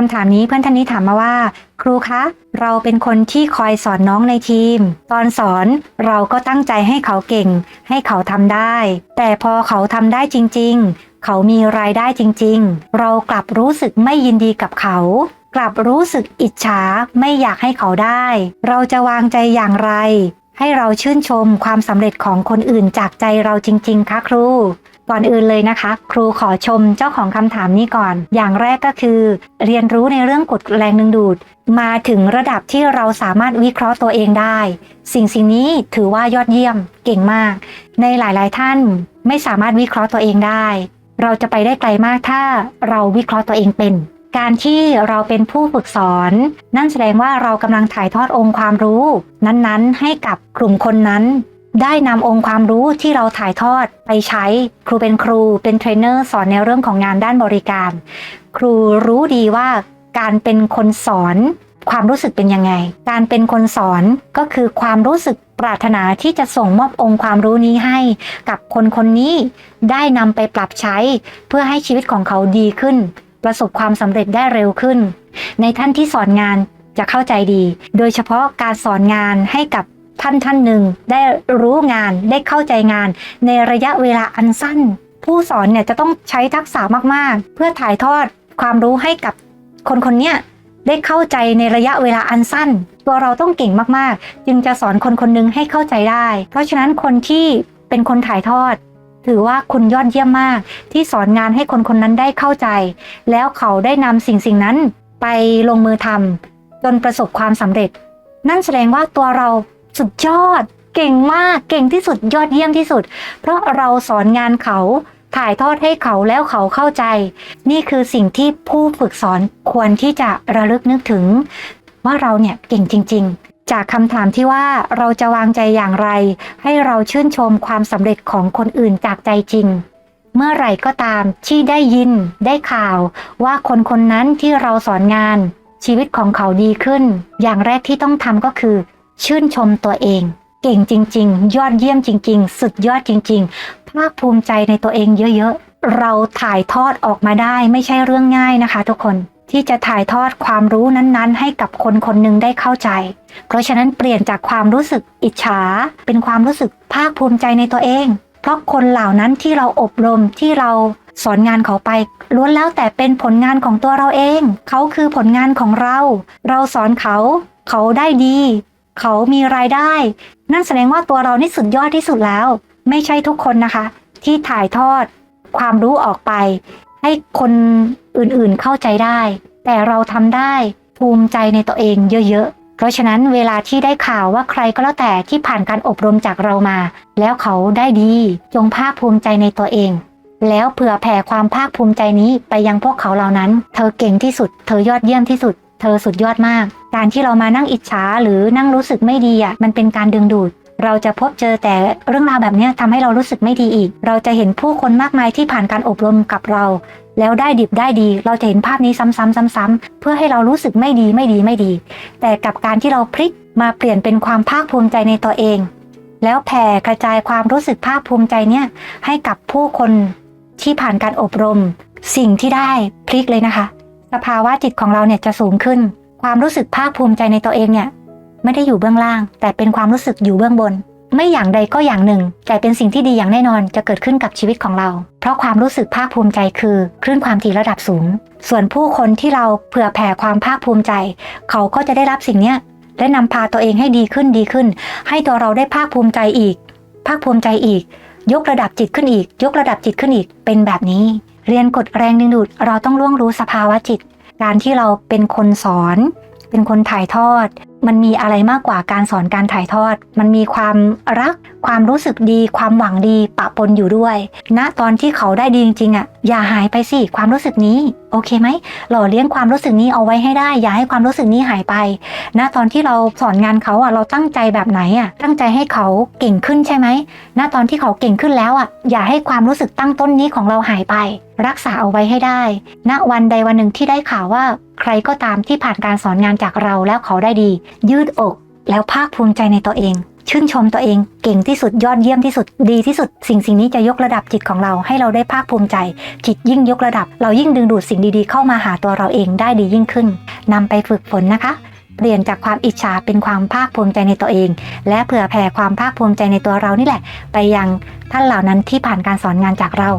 คำถามนี้เพื่อนท่านนี้ถามมาว่า ครูคะ เราเป็นคนที่คอยสอนน้องในทีม ตอนสอนเราก็ตั้งใจให้เขาเก่ง ให้เขาทำได้ แต่พอเขาทำได้จริง ๆ เขามีรายได้จริง ๆ เรากลับรู้สึกไม่ยินดีกับเขา กลับรู้สึกอิจฉาไม่อยากให้เขาได้ เราจะวางใจอย่างไร ให้เราชื่นชมความสำเร็จของคนอื่นจากใจเราจริง ๆ คะครู ก่อนอื่นเลยนะคะ ครูขอชมเจ้าของคำถามนี้ก่อน อย่างแรกก็คือ เรียนรู้ในเรื่องกฎแรงดึงดูด มาถึงระดับที่เราสามารถวิเคราะห์ตัวเองได้ สิ่งสิ่งนี้ถือว่ายอดเยี่ยมเก่งมาก ในหลาย ๆ ท่านไม่สามารถวิเคราะห์ตัวเองได้ เราจะไปได้ไกลมากถ้าเราวิเคราะห์ตัวเองเป็นการที่เราเป็นผู้ฝึกสอน นั่นแสดงว่าเรากำลังถ่ายทอดองค์ความรู้ นั้นๆ ให้กับกลุ่มคนนั้น ได้นำองค์ความรู้ที่เราถ่ายทอดไปใช้ ครูเป็นครูเป็นเทรนเนอร์สอนในเรื่องของงานด้านบริการ ครูรู้ดีว่าการเป็นคนสอนความรู้สึกเป็นยังไง การเป็นคนสอนก็คือความรู้สึกปรารถนาที่จะส่งมอบองค์ความรู้นี้ให้ กับคนคนนี้ได้นำไปปรับใช้ เพื่อให้ชีวิตของเขาดีขึ้น ประสบความสำเร็จได้เร็วขึ้น ในท่านที่สอนงานจะเข้าใจดี โดยเฉพาะการสอนงานให้กับ ท่านท่านหนึ่งได้รู้งานได้เข้าใจงาน ในระยะเวลาอันสั้น ผู้สอนเนี่ยจะต้องใช้ทักษะมากๆ เพื่อถ่ายทอดความรู้ให้กับคนคนเนี้ยได้เข้าใจในระยะเวลาอันสั้น ตัวเราต้องเก่งมากๆ จึงจะสอนคนคนหนึงให้เข้าใจได้ เพราะฉะนั้นคนที่เป็นคนถ่ายทอด ถือว่าคุณยอดเยี่ยมมาก ที่สอนงานให้คนคนนั้นได้เข้าใจ แล้วเขาได้นำสิ่งสิ่งนั้นไปลงมือทำจนประสบความสำเร็จ นั่นแสดงว่าตัวเรา สุดยอด เก่งมากเก่งที่สุดยอดเยี่ยมที่สุด เพราะเราสอนงานเขาถ่ายทอดให้เขาแล้วเขาเข้าใจ นี่คือสิ่งที่ผู้ฝึกสอนควรที่จะระลึกนึกถึง ว่าเราเนี่ยเก่งจริง ๆ จากคำถามที่ว่าเราจะวางใจอย่างไร ให้เราชื่นชมความสำเร็จของคนอื่นจากใจจริง เมื่อไหร่ก็ตามที่ได้ยินได้ข่าว ว่าคนคนนั้นที่เราสอนงาน ชีวิตของเขาดีขึ้น อย่างแรกที่ต้องทำก็คือ ชื่นชมตัวเอง เก่งจริง ๆ ยอดเยี่ยมจริง ๆ สุดยอดจริง ๆ ภาคภูมิใจในตัวเองเยอะ ๆ เราถ่ายทอดออกมาได้ไม่ใช่เรื่องง่ายนะคะ ทุกคนที่จะถ่ายทอดความรู้นั้นๆ ให้กับคนคนหนึ่งได้เข้าใจ เพราะฉะนั้นเปลี่ยนจากความรู้สึกอิจฉา เป็นความรู้สึกภาคภูมิใจในตัวเอง เพราะคนเหล่านั้นที่เราอบรมที่เราสอนงานเขาไปล้วนแล้วแต่เป็นผลงานของตัวเราเอง เขาคือผลงานของเรา เราสอนเขา เขาได้ดี เขามีรายได้ นั่นแสดงว่าตัวเรานี่สุดยอดที่สุดแล้ว ไม่ใช่ทุกคนนะคะ ที่ถ่ายทอดความรู้ออกไป ให้คนอื่นๆเข้าใจได้ แต่เราทำได้ภูมิใจในตัวเองเยอะๆ เพราะฉะนั้นเวลาที่ได้ข่าวว่าใครก็แล้วแต่ที่ผ่านการอบรมจากเรามา แล้วเขาได้ดีจงภาคภูมิใจในตัวเอง แล้วเผื่อแผ่ความภาคภูมิใจนี้ไปยังพวกเขาเหล่านั้น เธอเก่งที่สุด เธอยอดเยี่ยมที่สุด เธอสุดยอดมาก การที่เรามานั่งอิจฉาหรือนั่งรู้สึกไม่ดีอะมันเป็นการดึงดูด เราจะพบเจอแต่เรื่องราวแบบนี้ยทำให้เรารู้สึกไม่ดีอีก เราจะเห็นผู้คนมากมายที่ผ่านการอบรมกับเรา แล้วได้ดิบได้ดี เราจะเห็นภาพนี้ซ้ำๆซ้ำๆเพื่อให้เรารู้สึกไม่ดีไม่ดีไม่ดี แต่กับการที่เราพลิกมาเปลี่ยนเป็นความภาคภูมิใจในตัวเอง แล้วแผ่กระจายความรู้สึกภาคภูมิใจเนี่ยให้กับผู้คนที่ผ่านการอบรม สิ่งที่ได้พลิกเลยนะคะ สภาวะจิตของเราเนี่ยจะสูงขึ้น ความรู้สึกภาคภูมิใจในตัวเองเนี่ย ไม่ได้อยู่เบื้องล่าง แต่เป็นความรู้สึกอยู่เบื้องบน ไม่อย่างใดก็อย่างหนึ่ง แต่เป็นสิ่งที่ดีอย่างแน่นอนจะเกิดขึ้นกับชีวิตของเรา เพราะความรู้สึกภาคภูมิใจคือคลื่นความถี่ระดับสูง ส่วนผู้คนที่เราเผื่อแผ่ความภาคภูมิใจ เขาก็จะได้รับสิ่งเนี้ยและนำพาตัวเองให้ดีขึ้นดีขึ้น ให้ตัวเราได้ภาคภูมิใจอีก ภาคภูมิใจอีก ยกระดับจิตขึ้นอีก ยกระดับจิตขึ้นอีก เป็นแบบนี้ เรียนกฎแรงดึงดูด เราต้องล่วงรู้สภาวะจิต การที่เราเป็นคนสอน เป็นคนถ่ายทอด มันมีอะไรมากกว่าการสอนการถ่ายทอด มันมีความรัก ความรู้สึกดี ความหวังดีปะปนอยู่ด้วยณตอนที่เขาได้ดีจริงๆอะ อย่าหายไปสิความรู้สึกนี้ โอเคไหมหล่อเลี้ยงความรู้สึกนี้เอาไว้ให้ได้ อย่าให้ความรู้สึกนี้หายไปณตอนที่เราสอนงานเขาอะเราตั้งใจแบบไหนอะ ตั้งใจให้เขาเก่งขึ้นใช่ไหมณตอนที่เขาเก่งขึ้นแล้วอะ อย่าให้ความรู้สึกตั้งต้นนี้ของเราหายไป รักษาเอาไว้ให้ได้ณวันใดวันหนึ่งที่ได้ข่าวว่าใครก็ตามที่ผ่านการสอนงานจากเราแล้วเขาได้ดียืดอก แล้วภาคภูมิใจในตัวเอง ชื่นชมตัวเอง เก่งที่สุดยอดเยี่ยมที่สุดดีที่สุด สิ่งสิ่งนี้จะยกระดับจิตของเราให้เราได้ภาคภูมิใจ จิตยิ่งยกระดับ เรายิ่งดึงดูดสิ่งดีๆ เข้ามาหาตัวเราเองได้ดียิ่งขึ้นนำไปฝึกฝนนะคะเปลี่ยนจากความอิจฉาเป็นความภาคภูมิใจในตัวเอง และเผื่อแผ่ความภาคภูมิใจในตัวเรานี่แหละ ไปยังท่านเหล่านั้นที่ผ่านการสอนงานจากเรา